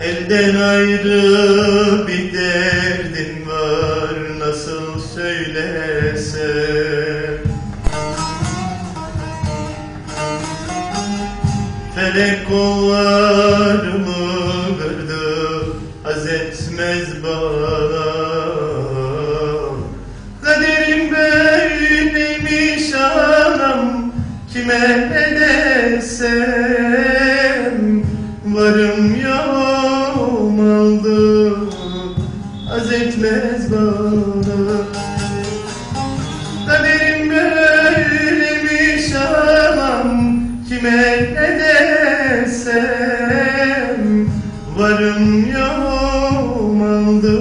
Elden ayrı bir derdim var nasıl söylesem Felek kollarımı ne desem Varım yoğum aldı haz etmez bana. Kaderim böyleymiş anam kime ne desem? Varım yoğum aldı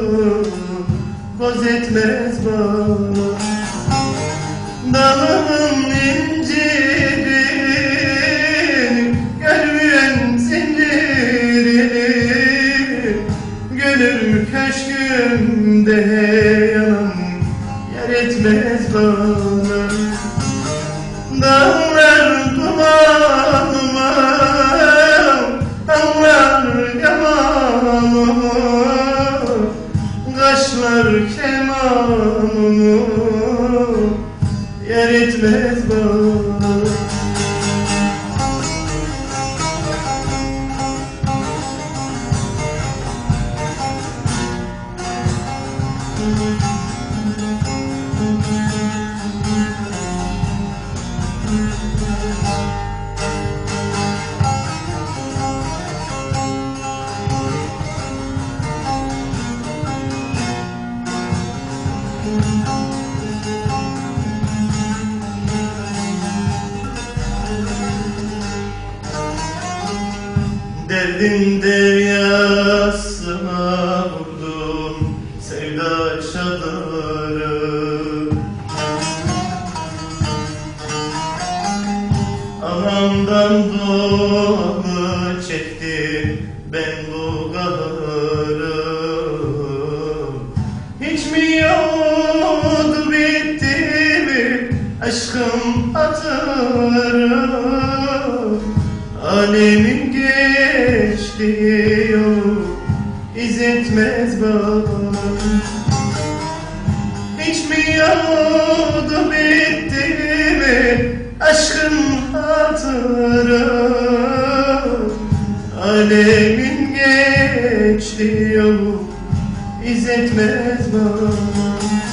Boz etmez bana köşkümde yanım Yer etmez bana. Dağlar dumanıma Dağlar yamanıma Kaşlar kemanımı Yer etmez bana Derdin deryasına vurdum sevda çadırı Anamdan doğanı çektim ben bu kahırı Hiç mi yoldu bitti mi aşkım hatırı? Alemin geçtiği yol izletmez bana Hiç mi yoldu bitti mi aşkın hatırı? Alemin geçtiği yol izletmez bana Dalım